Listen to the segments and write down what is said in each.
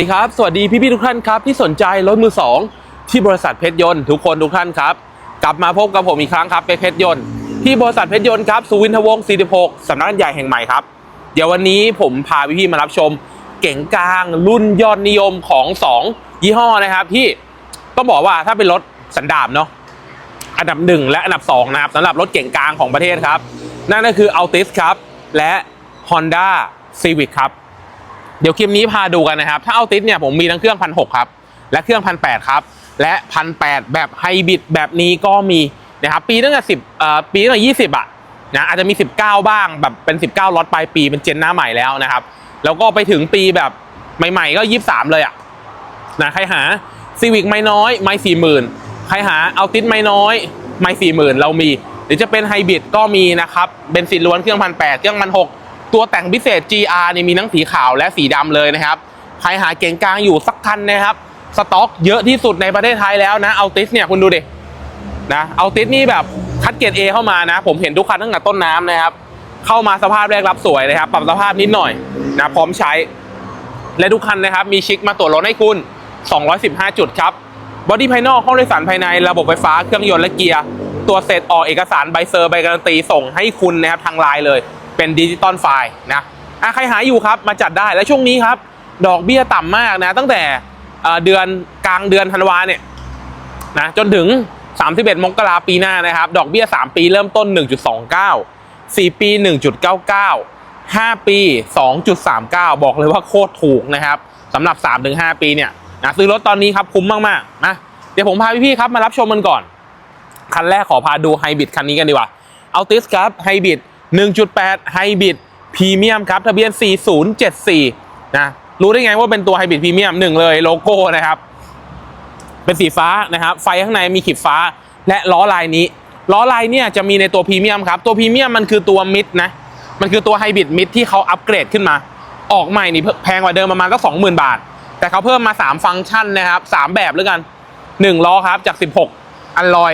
สวัสดีครับ สวัสดีพี่ๆทุกท่านครับที่สนใจรถมือสองที่บริษัทเพชรยนต์ทุกคนทุกท่านครับ กลับมาพบกับผมอีกครั้งครับเป็นเพชรยนต์ที่บริษัทเพชรยนต์ครับสุวินทวงศ์46สำนักงานใหญ่แห่งใหม่ครับ เดี๋ยววันนี้ผมพาพี่ๆมารับชม เก๋งกลางรุ่นยอดนิยมของ 2 ยี่ห้อนะครับ ที่ต้องบอกว่าถ้าเป็นรถสันดาปเนาะอันดับหนึ่งและอันดับสองนะครับสำหรับรถเก่งกลางของประเทศครับ นั่นก็คือ Altis ครับและ Honda Civic ครับ เดี๋ยวคลิปนี้พาดูกันนะครับ ถ้า Altis เนี่ยผมมีทั้งเครื่องพันหครับ และเครื่องพันแครับ และพันแแบบไฮบริดแบบนี้ก็มีนะครับ ปีตั้งแต่สิบอ่อปีตั้งแต่ยี่สิบอะนะอาจจะมี 19 บ้างแบบเป็น 19ล็อตปลายปีเป็นเจนหน้าใหม่แล้วนะครับ แล้วก็ไปถึงปีแบบใหม่ ๆ ก็ 23 เลยอะนะใครหาซีวิกไม่น้อยไม่สี่หมื่นใครหาเอาติสไม่น้อยไม่สี่หมื่นเรามี หรือจะเป็นไฮบริดก็มีนะครับเบนซินล้วนเครื่องพันแปดเครื่องพันหก ตัวแต่งพิเศษ GR นี่มีทั้งสีขาวและสีดำเลยนะครับ ใครหาเก่งกลางอยู่สักคันนะครับ สต็อกเยอะที่สุดในประเทศไทยแล้วนะเอาติสเนี่ยคุณดูดินะเอาติสนี่แบบคัดเกรด A เข้ามานะ ผมเห็นทุกคันตั้งแต่ต้นน้ำนะครับ เข้ามาสภาพแรกรับสวยนะครับ ปรับสภาพนิดหน่อยนะพร้อมใช้ และทุกคันนะครับ มีชิคมาตรวจรถให้คุณ 215 จุดครับบอดี้ภายนอกห้องโดยสารภายในระบบไฟฟ้าเครื่องยนต์และเกียร์ตัวเสร็จออกเอกสารใบเซอร์ใบการันตีส่งให้คุณนะครับทางไลน์เลย เป็นดิจิตอลไฟล์นะอะใครหาอยู่ครับมาจัดได้และช่วงนี้ครับ ดอกเบี้ยต่ำมากนะตั้งแต่เดือนกลางเดือนธันวาเนี่ยนะจนถึง 31 มกราปีหน้านะครับ ดอกเบี้ย 3 ปีเริ่มต้น 1.29 4 ปี 1.99 5 ปี 2.39 บอกเลยว่าโคตรถูกนะครับสำหรับ 3-5 ปีเนี่ยนะซื้อรถตอนนี้ครับคุ้มมากๆนะเดี๋ยวผมพาพี่ๆครับมารับชมกันก่อน คันแรกขอพาดูไฮบริดคันนี้กันดีกว่าเอาติสครับไฮบริด 1.8 ไฮบริดพรีเมียมครับทะเบียน 4074 นะรู้ได้ไงว่าเป็นตัวไฮบริดพรีเมียมหนึ่งเลยโลโก้นะครับ เป็นสีฟ้านะครับ ไฟข้างในมีขีดฟ้าและล้อลายนี้ ล้อลายเนี่ยจะมีในตัวพรีเมียมครับ ตัวพรีเมียมมันคือตัวมิดนะ มันคือตัวไฮบริดมิดที่เขาอัปเกรดขึ้นมา ออกใหม่นี่แพงกว่าเดิมประมาณก็สองหมื่นบาท แต่เขาเพิ่มมา 3 ฟังก์ชันนะครับสแบบแล้วกัน 1 ล้อครับจาก 16 อันลอย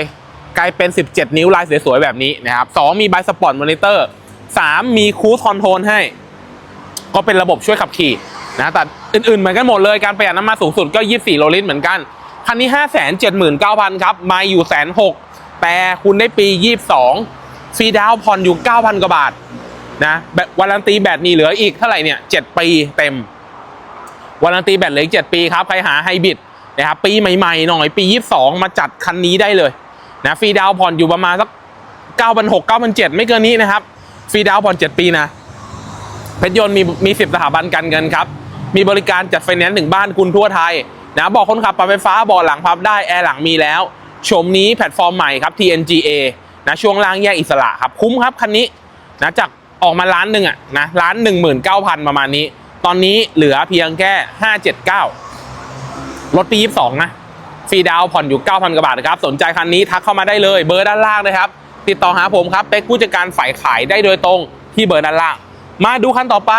กลายเป็น 17 นิ้วลายสวยๆแบบนี้นะครับสองมีไบสปอร์ตมอนิเตอร์3มีคูสคอนโทรลให้ ก็เป็นระบบช่วยขับขี่นะแต่อื่นๆ เหมือนกันหมดเลยการประหยัดน้ำมันสูงสุดก็ 24 โลลิตรเหมือนกัน คันนี้ 579,000 ครับ มาอยู่แสนหกแต่คุณได้ปี 22 ฟรีดาวผ่อนอยู่ 9,000 กว่าบาทนะแบบวารันตีแบตมีเหลืออีกเท่าไหร่เนี่ย 7 ปีเต็มวารันตีแบตเหลืออีก 7 ปีครับ ใครหาไฮบริดนะครับปีใหม่ๆ หน่อยปี 22 มาจัดคันนี้ได้เลย นะฟรีดาวน์ผ่อนอยู่ประมาณสัก9,600 9,700ไม่เกินนี้นะครับฟรีดาวน์ผ่อน7ปีนะเพชรยนต์มีมีสิบสถาบันการเงินครับ มีบริการจัดไฟแนนซ์ถึงบ้านคุณทั่วไทยนะบอกคนขับปรับไฟฟ้าบอกหลังพับได้ แอร์หลังมีแล้ว ชมนี้แพลตฟอร์มใหม่ครับ TNGA นะช่วงล่างแยกอิสระครับ คุ้มครับคันนี้นะจากออกมาล้านหนึ่งอะนะล้านหนึ่งหมื่นเก้าพันประมาณนี้ ตอนนี้เหลือเพียงแค่ห้าเจ็ดเก้ารถปียี่สิบสองนะ ฟรีดาวผ่อนอยู่ 9,000กว่าบาทนะครับสนใจคันนี้ทักเข้ามาได้เลยเบอร์ด้านล่างนะครับ ติดต่อหาผมครับเป็กผู้จัดการฝ่ายขายได้โดยตรงที่เบอร์ด้านล่าง มาดูคันต่อไป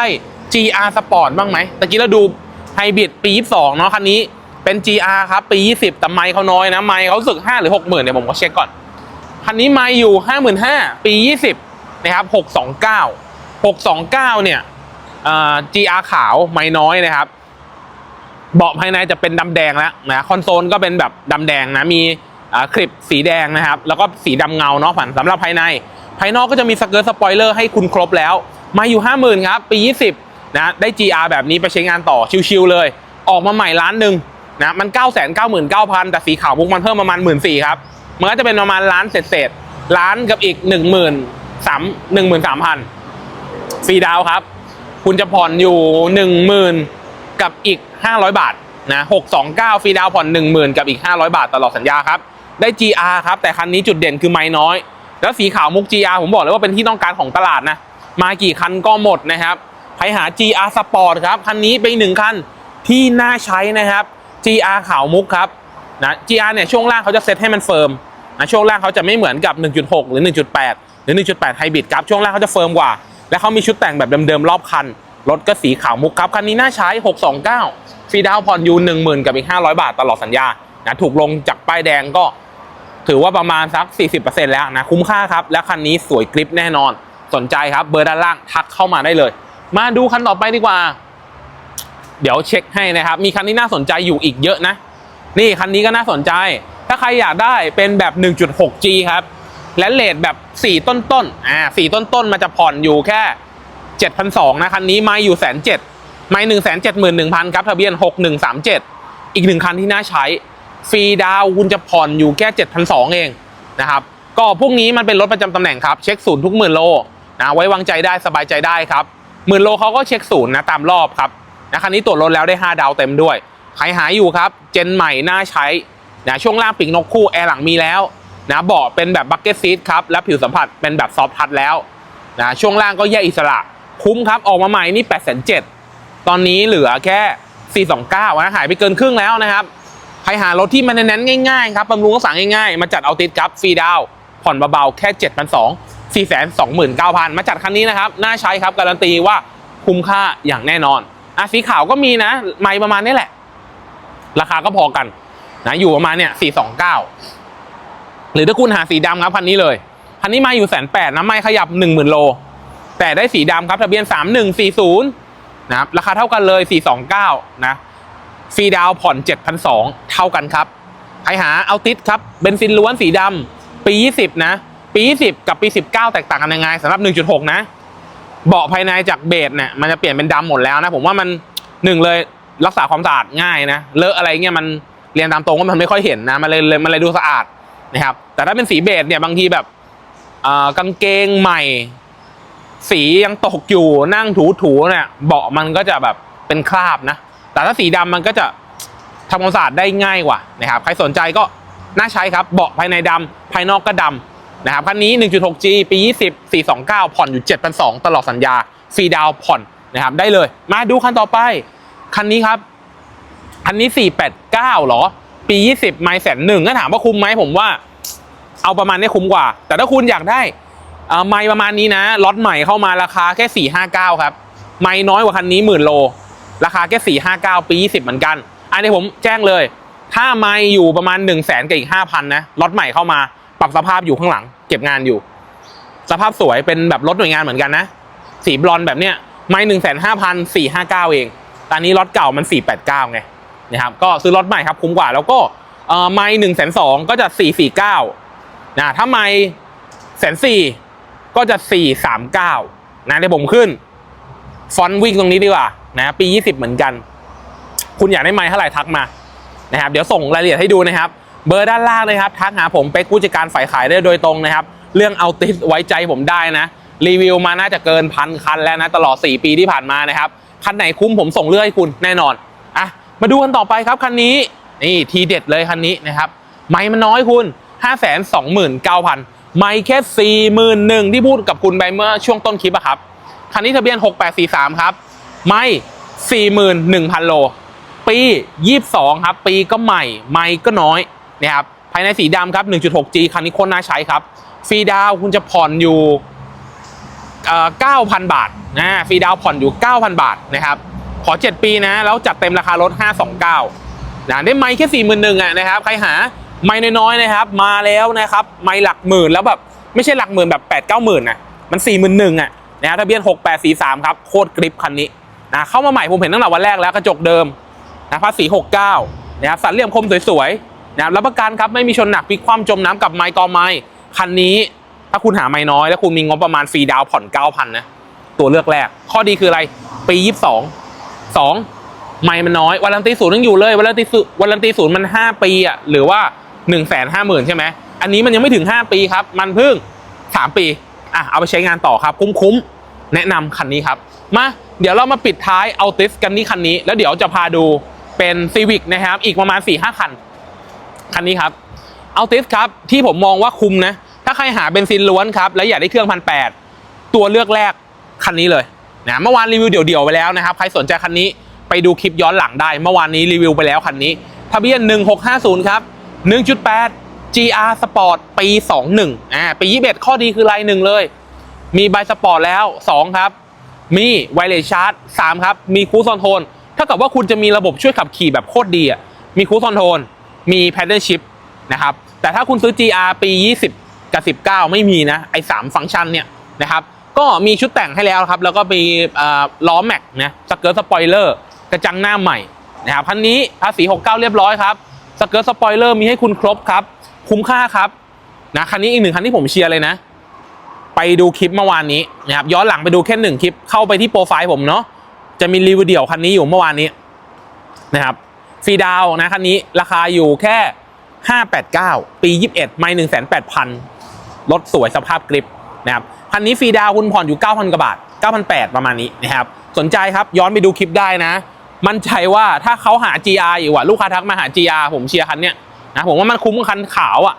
GR Sport บ้างไหมตะกี้เราดูไฮบริดปี22เนาะคันนี้เป็น GR ครับปี 20 แต่ไมค์เขาน้อยนะไมค์เขาสึก 5 หรือ 60,000เดี๋ยผมก็เช็คก่อนคันนี้ไมค์อยู่ 55,000ปี 20นะครับ629 629เนี่ย GR ขาวไม้น้อยนะครับ เบาะภายในจะเป็นดำแดงแล้วนะคอนโซลก็เป็นแบบดำแดงนะมีคลิปสีแดงนะครับ แล้วก็สีดำเงาเนาะผ่านสำหรับภายใน ภายนอกก็จะมีสเกิร์ตสปอยเลอร์ให้คุณครบแล้ว มาอยู่ 50,000ครับปี 20นะได้ GR แบบนี้ไปใช้งานต่อชิวๆเลย ออกมาใหม่ล้านหนึ่งนะมัน 9 9 9 0 0 0 แต่สีขาวมุกมันเพิ่มประมาณ 1 4ื่นครับ มันก็จะเป็นประมาณล้านเศษๆล้านกับอีก 1 3 0 0 0 1 3 0 0 0ฟรีดาวน์ครับ คุณจะผ่อนอยู่ 10,000 กับอีก 500 บาทนะ629 ฟรีดาวผ่อน 10,000 กับอีก 500 บาทตลอดสัญญาครับ ได้ GR ครับแต่คันนี้จุดเด่นคือไม้น้อย แล้วสีขาวมุก GR ผมบอกเลยว่าเป็นที่ต้องการของตลาดนะ มากี่คันก็หมดนะครับใครหา GR Sport ครับคันนี้เป็นหนึ่งคันที่น่าใช้นะครับ GR ขาวมุกครับนะ GR เนี่ยช่วงล่างเขาจะเซตให้มันเฟิร์มนะช่วงล่างเขาจะไม่เหมือนกับ 1.6 หรือ 1.8 หรือ 1.8ไฮบริดครับช่วงล่างเขาจะเฟิร์มกว่า และเขามีชุดแต่งแบบเดิมๆรอบคัน รถก็สีขาวมุกครับ คันนี้น่าใช้ 629 ฟรีดาวผ่อนอยู่10,000 กับอีก 500 บาทตลอดสัญญานะถูกลงจากป้ายแดงก็ ถือว่าประมาณสัก 40%แล้วนะ คุ้มค่าครับ และคันนี้สวยกริปแน่นอน สนใจครับเบอร์ด้านล่างทักเข้ามาได้เลย มาดูคันต่อไปดีกว่า เดี๋ยวเช็คให้นะครับ มีคันที่น่าสนใจอยู่อีกเยอะนะ นี่คันนี้ก็น่าสนใจ ถ้าใครอยากได้เป็นแบบ 1.6G ครับและเลทแบบ 4 ต้นต้นๆอ่า4ต้นต้นๆมันจะผ่อนอยู่แค่ 7,200นะคันนี้ไม่อยู่แสนเจ็ดไม่หนึ่งแสนเจ็ดหมื่นหนึ่งพันครับทะเบียน6137อีกหนึ่งคันที่น่าใช้ฟรีดาวคุณจะผ่อนอยู่แค่7,200เองนะครับก็พวกนี้มันเป็นรถประจำตำแหน่งครับ เช็คศูนย์ทุกหมื่นโลนะไว้วางใจได้สบายใจได้ครับหมื่นโลเขาก็เช็คศูนย์นะตามรอบครับนะคันนี้ตรวจรถแล้วได้ 5 ดาวเต็มด้วยใครหายอยู่ครับ เจนใหม่น่าใช้นะช่วงล่างปีกนกคู่แอร์หลังมีแล้วนะเบาะเป็นแบบบักเก็ตซีทครับและผิวสัมผัสเป็นแบบซอฟทัชแล้วนะช่วงล่างก็แยกอิสระ คุ้มครับออกมาใหม่นี่8 7 0 0ตอนนี้เหลือแค่ 429นะหายไปเกินครึ่งแล้วนะครับ ใครหารถที่มันเน้นๆง่ายๆครับบำรุงรักษาง่ายๆ มาจัดเอาติดครับฟรีดาวผ่อนเบาๆแค่ 7,200 429,000 มาจัดคันนี้นะครับ น่าใช้ครับการันตีว่าคุ้มค่าอย่างแน่นอนอะสีขาวก็มีนะไม่ประมาณนี้แหละ ราคาก็พอกันนะอยู่ประมาณเนี่ย429 หรือถ้าคุณหาสีดำครับคันนี้เลยคันนี้มาอยู่แสนแปดนะไม่ขยับ 10,000โล แต่ได้สีดำครับทะเบียน 3140นะครับราคาเท่ากันเลย 429 นะฟรีดาวผ่อน 7,200 เท่ากันครับใครหาเอาติดครับเบนซินล้วนสีดำปี 20 นะ ปี 20 กับปี 19 แตกต่างกันยังไงสำหรับ 1.6 นะ เบาะภายในจากเบสเนี่ยมันจะเปลี่ยนเป็นดำหมดแล้วนะผมว่ามันหนึ่งเลยรักษาความสะอาดง่ายนะเลอะอะไรเงี้ยมันเรียนตามตรงว่ามันไม่ค่อยเห็นนะมันเลยมันเลยดูสะอาดนะครับแต่ถ้าเป็นสีเบสเนี่ยบางทีแบบอ่ากางเกงใหม่ สียังตกอยู่นั่งถูๆเนี่ยเบาะมันก็จะแบบเป็นคราบนะ แต่ถ้าสีดำมันก็จะทำความสะอาดได้ง่ายกว่านะครับใครสนใจก็น่าใช้ครับเบาะภายในดำภายนอกก็ดำนะครับคันนี้ 1.6G ปี 20 429 ผ่อนอยู่ 7,200 ตลอดสัญญาฟรีดาวผ่อนนะครับได้เลย มาดูคันต่อไป คันนี้ครับ คันนี้ 489เหรอ ปี 20 ไม่แสนหนึ่งถ้าถามว่าคุ้มไหมผมว่า เอาประมาณนี้คุ้มกว่า แต่ถ้าคุณอยากได้ ไม่ประมาณนี้นะล็อตใหม่เข้ามาราคาแค่ 459 ครับ ไม่น้อยกว่าคันนี้หมื่นโล ราคาแค่ 459 ปี 20 เหมือนกัน อันนี้ผมแจ้งเลย ถ้าไม่อยู่ประมาณ 1 0 0 0 0แสนกับอีก 5,000 นะล็อตใหม่เข้ามาปรับสภาพอยู่ข้างหลัง เก็บงานอยู่ สภาพสวยเป็นแบบรถหน่วยงานเหมือนกันนะ สีบลอนแบบเนี้ยไม่หนึ่งแสนห้าพันสี่ห้าเก้าเองตอนนี้ล็อตเก่ามันสี่แปดเก้าไงนะครับก็ซื้อล็อตใหม่ครับคุ้มกว่าแล้วก็ไม่หนึ่งแสนสองก็จะสี่สี่เก้านะถ้าไม่แสนสี่ ก็จะสี่สามเก้านะเดี๋ยวผมขึ้น ฟอนต์วิ่งตรงนี้ดีกว่านะปียี่สิบเหมือนกัน คุณอยากได้ไม้เท่าไหร่ทักมานะครับเดี๋ยวส่งรายละเอียดให้ดูนะครับ เบอร์ด้านล่างเลยครับ ทักหาผมเป็นผู้จัดการฝ่ายขายได้โดยตรงนะครับ เรื่องเอาติดไว้ใจผมได้นะ รีวิวมาน่าจะเกินพันคันแล้วนะ ตลอด 4 ปีที่ผ่านมานะครับ คันไหนคุ้มผมส่งเลือกให้คุณแน่นอนอะมาดูกันต่อไปครับคันนี้นี่ทีเด็ดเลยคันนี้นะครับ ไม่มันน้อยคุณ 5 2 9 0 0 0 ไม่แค่41,000ที่พูดกับคุณไปเมื่อช่วงต้นคลิปอะครับ คันนี้ทะเบียน 6843 ครับ ไม่41,000โล ปี22ครับ ปีก็ใหม่ ไม่ก็น้อยนะครับ ภายในสีดำครับ 1.6G คันนี้โคนน่าใช้ครับ ฟรีดาวคุณจะผ่อนอยู่เอ่อ9,000บาทนะฟรีดาวผ่อนอยู่ 9,000 บาทนะครับขอ 7 ปีนะ แล้วจัดเต็มราคารถ 529นะได้ไม้แค่ 41,000อะนะครับ ใครหา ไม้น้อยๆนะครับ มาแล้วนะครับ ไม้หลักหมื่นแล้วแบบไม่ใช่หลักหมื่นแบบ8 9 0 0 0 0นนะมัน41,000อะนะครับทะเบียน 6843 ครับ โคตรกริปคันนี้นะเข้ามาใหม่ผมเห็นตั้งแต่วันแรกแล้วกระจกเดิมนะภาษี 69นะครับสันเหลี่ยมคมสวยๆนะครับรับประกันครับไม่มีชนหนักพลิกคว่ำจมน้ำกับไม้กอไม้คันนี้ถ้าคุณหาไม้น้อย แล้วคุณมีงบประมาณฟรีดาวผ่อน 9,000นะตัวเลือกแรก ข้อดีคืออะไร ปี 22 2 ไม้มันน้อยวันลันตีศูนย์ยังอยู่เลยวันลันตีศูนย์วันลันตีศูนย์มัน 5 ปีอะหรือว่า 1 5 0 0 0 0ใช่ไหมอันนี้มันยังไม่ถึง 5 ปีครับ มันเพิ่ง 3 ปีอะเอาไปใช้งานต่อครับ คุ้มๆ แนะนำคันนี้ครับ มา เดี๋ยวเรามาปิดท้ายเอาติสกันที่คันนี้ แล้วเดี๋ยวจะพาดูเป็นซีวิกนะครับ อีกประมาณ4-5คัน คันนี้ครับเอาติสครับที่ผมมองว่าคุ้มนะ ถ้าใครหาเบนซินล้วนครับ แล้วอยากได้เครื่องพันแปดตัวเลือกแรกคันนี้เลยนะเมื่อวานรีวิวเดี่ยวๆไปแล้วนะครับ ใครสนใจคันนี้ไปดูคลิปย้อนหลังได้ เมื่อวานนี้รีวิวไปแล้วคันนี้ทะเบียน1650ครับ 1.8 GR Sport ปี 21อ่าปี 21 ข้อดีคือลายหนึ่งเลย มีใบสปอร์ตแล้ว 2 ครับ มีไวเลสชาร์จ3ครับ มีคูซอนโทนถ้ากับว่าคุณจะมีระบบช่วยขับขี่แบบโคตรดีอะมีคูซอนโทนมีแพดเดิลชิพนะครับแต่ถ้าคุณซื้อ GR ปี 20 กับ 19 ไม่มีนะไอ้3ฟังก์ชันเนี่ยนะครับก็มีชุดแต่งให้แล้วครับ แล้วก็มีล้อแม็กนะสเกิร์ตสปอยเลอร์กระจังหน้าใหม่นะครับคันนี้ภาษี 69 เรียบร้อยครับ สเกิร์ตสปอยเลอร์มีให้คุณครบครับ คุ้มค่าครับนะคันนี้อีกหนึ่งคันที่ผมเชียร์เลยนะ ไปดูคลิปเมื่อวานนี้นะครับย้อนหลังไปดูแค่หนึ่งคลิปเข้าไปที่โปรไฟล์ผมเนาะจะมีรีวิวเดี่ยวคันนี้อยู่เมื่อวานนี้นะครับฟรีดาวน์นะคันนี้ราคาอยู่แค่ 589 ปี 21 ไม่108,000รถสวยสภาพกริปนะครับคันนี้ฟรีดาวคุณผ่อนอยู่ 9,000กว่าบาท9,800 ประมาณนี้นะครับ สนใจครับย้อนไปดูคลิปได้นะ มั่นใจว่าถ้าเขาหา GR อยู่อะลูกค้าทักมาหา GR ผมเชียร์คันเนี้ยนะผมว่ามันคุ้มกับคันขาวอะ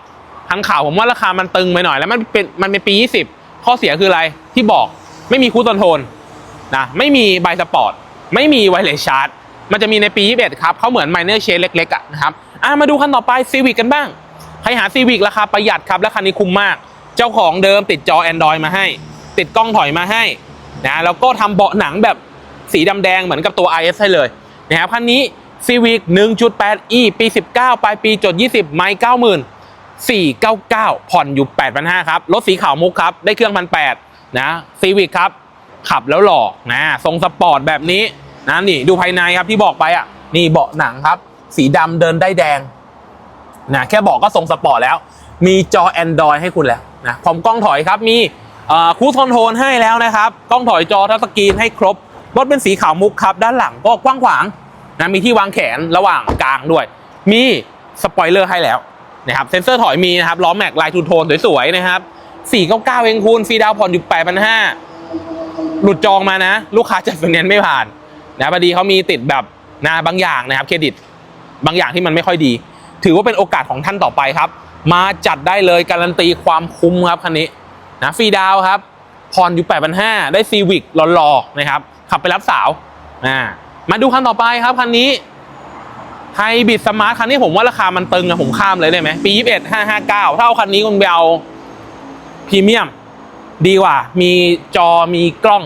คันขาวผมว่าราคามันตึงไปหน่อยแล้วมันเป็นมันเป็นปี 20 ข้อเสียคืออะไรที่บอกไม่มีคูตอนโทนนะไม่มีใบสปอร์ตไม่มีไวเลสชาร์จมันจะมีในปี 21 ครับเขาเหมือนไมเนอร์เชนเล็กๆอะนะครับอะมาดูคันต่อไปซีวิกกันบ้าง ใครหาซีวิกราคาประหยัดครับและคันนี้คุ้มมาก เจ้าของเดิมติดจอ Android มาให้ ติดกล้องถอยมาให้นะแล้วก็ทำเบาะหนังแบบ สีดำแดงเหมือนกับตัว IS ให้เลยนะครับคันนี้ Civic 1.8e ปี 19 ปลายปีจด 20 ไมล์90,000 499 ผ่อนอยู่ 8,500 ครับ รถสีขาวมุกครับ ได้เครื่อง 1,800 นะ Civic ครับ ขับแล้วหล่อนะทรงสปอร์ตแบบนี้นะนี่ดูภายในครับที่บอกไปอะนี่เบาะหนังครับ สีดำเดินได้แดงนะแค่บอกก็ทรงสปอร์ตแล้ว มีจอ Android ให้คุณแล้วนะพร้อมกล้องถอยครับมีคูสคอนโทรลให้แล้วนะครับ กล้องถอยจอทัชสกรีนให้ครบ รถเป็นสีขาวมุกครับ ด้านหลังก็กว้างขวางนะมีที่วางแขนระหว่างกลางด้วย มีสปอยเลอร์ให้แล้วนะครับเซ็นเซอร์ถอยมีนะครับล้อแม็กลายทูโทนสวยๆนะครับ499เองคุณฟรีดาวผ่อนอยู่8,500หลุดจองมานะ ลูกค้าจัดไฟแนนซ์ไม่ผ่านนะพอดีเขามีติดแบบนะบางอย่างนะครับเครดิต บางอย่างที่มันไม่ค่อยดี ถือว่าเป็นโอกาสของท่านต่อไปครับ มาจัดได้เลยการันตีความคุ้มครับคันนี้นะฟรีดาวครับผ่อนอยู่8,500ได้ซีวิกหล่อๆนะครับ ขับไปรับสาวอ่ามาดูคันต่อไปครับคันนี้ไฮบิดสมาร์ทคันนี้ผมว่าราคามันตึงอะผมข้ามเลยได้ไหมปี21 559ถ้าเอาคันนี้คุณไปเอาพรีเมียม ดีกว่า มีจอมีกล้อง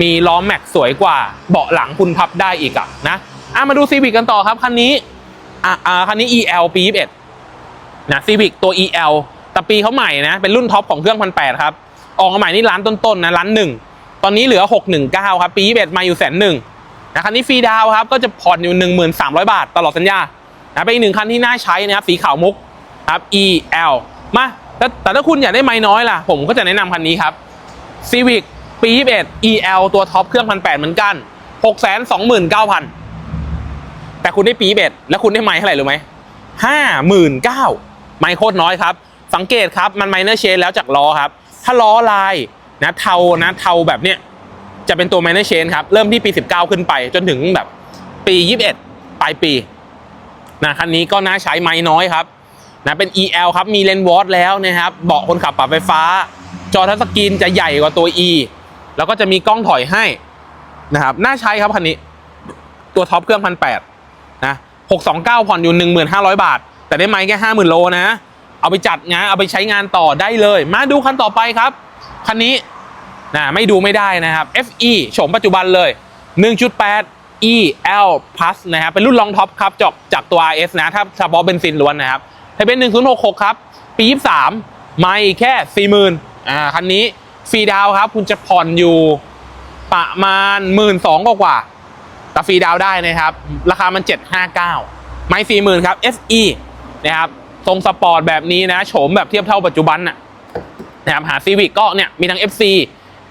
มีล้อแม็กสวยกว่า เบาะหลังคุณพับได้อีกอะนะอะมาดูซีวิกกันต่อครับคันนี้อะอ่าคันนี้ EL ปี21นะซีวิกตัว EL แต่ปีเขาใหม่นะ เป็นรุ่นท็อปของเครื่องพันแปดครับ ออกมาใหม่นี่ร้านต้นๆนะร้านหนึ่ง อนนี้เหลือ 619 ครับ ปี21มาอยู่แสนหนึ่งนะคันนี้ฟรีดาวครับ ก็จะผ่อนอยู่ 1300 บาทตลอดสัญญานะเป็นอีกหนึ่งคันที่น่าใช้นะครับ สีขาวมุกครับ EL มาแต่แต่ถ้าคุณอยากได้ไม้น้อยล่ะ ผมก็จะแนะนำคันนี้ครับ Civic ปี 21 EL ตัวท็อปเครื่องพันแปดเหมือนกัน 629,000 แต่คุณได้ปีเบ็ดแล้วคุณได้ไม้เท่าไหร่รู้ไหมห้าหมื่นเก้าไม้โคตรน้อยครับ สังเกตครับ มันไมเนอร์เชนแล้วจากล้อครับ ถ้าล้อลาย นะเทานะเทาแบบเนี้ยจะเป็นตัวไมนอร์เชนครับ เริ่มที่ปี 19 ขึ้นไป จนถึงแบบปี 21 ปลายปีนะคันนี้ก็น่าใช้ไม้น้อยครับนะเป็น EL ครับ มีเลนส์วอตแล้วนะครับ เบาะคนขับปรับไฟฟ้า จอทัชสกรีนจะใหญ่กว่าตัว E แล้วก็จะมีกล้องถอยให้นะครับ น่าใช้ครับคันนี้ ตัวท็อปเครื่องพันแปดนะหกสองเก้าผ่อนอยู่หนึ่งหมื่นห้าร้อยบาท แต่ได้ไหมแค่ห้าหมื่นโลนะ เอาไปจัดงาน เอาไปใช้งานต่อได้เลย มาดูคันต่อไปครับ คันนี้นะไม่ดูไม่ได้นะครับ FE โฉมปัจจุบันเลย 1.8 EL Plus นะครับ เป็นรุ่นรองท็อปครับจากจากตัว RS นะ ถ้าเฉพาะเบนซินล้วนนะครับถ้าเป็น1066 ครับ ปี 23 ไม่แค่ 40,000อ่าคันนี้ฟรีดาวครับ คุณจะผ่อนอยู่ประมาณ 1 2 0 0 0กว่าแต่ฟรีดาวได้นะครับ ราคามัน 759 ไม่สี่หมื่นครับ FE นะครับ ทรงสปอร์ตแบบนี้นะ โฉมแบบเทียบเท่าปัจจุบันน่ะ นะครับหาซีวิกก็เนี่ยมีทั้ง FC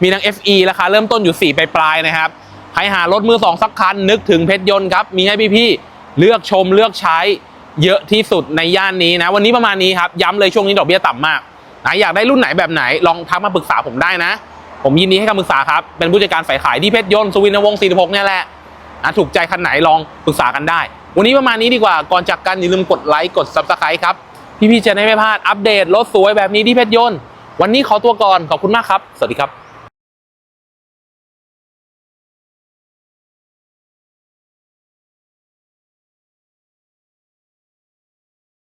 มีทั้ง FE ราคาเริ่มต้นอยู่ 4 ปลายๆนะครับใครหารถมือสองสักคันนึกถึงเพชรยนต์ครับมีให้พี่ๆเลือกชมเลือกใช้เยอะที่สุดในย่านนี้นะ วันนี้ประมาณนี้ครับย้ำเลยช่วงนี้ดอกเบี้ยต่ำมากนะอยากได้รุ่นไหนแบบไหนลองทักมาปรึกษาผมได้นะ ผมยินดีให้คำปรึกษาครับ เป็นผู้จัดการฝ่ายขายที่เพชรยนต์สุวินวงศ์46เนี่ยแหละนะถูกใจคันไหนลองปรึกษากันได้ วันนี้ประมาณนี้ดีกว่าก่อนจากกันอย่าลืมกดไลค์กด subscribe ครับพี่ๆจะได้ไม่พลาดอัปเดตรถสวยแบบนี้ที่เพชรยนต์ วันนี้ขอตัวก่อนขอบคุณมากครับ สวัสดีครับ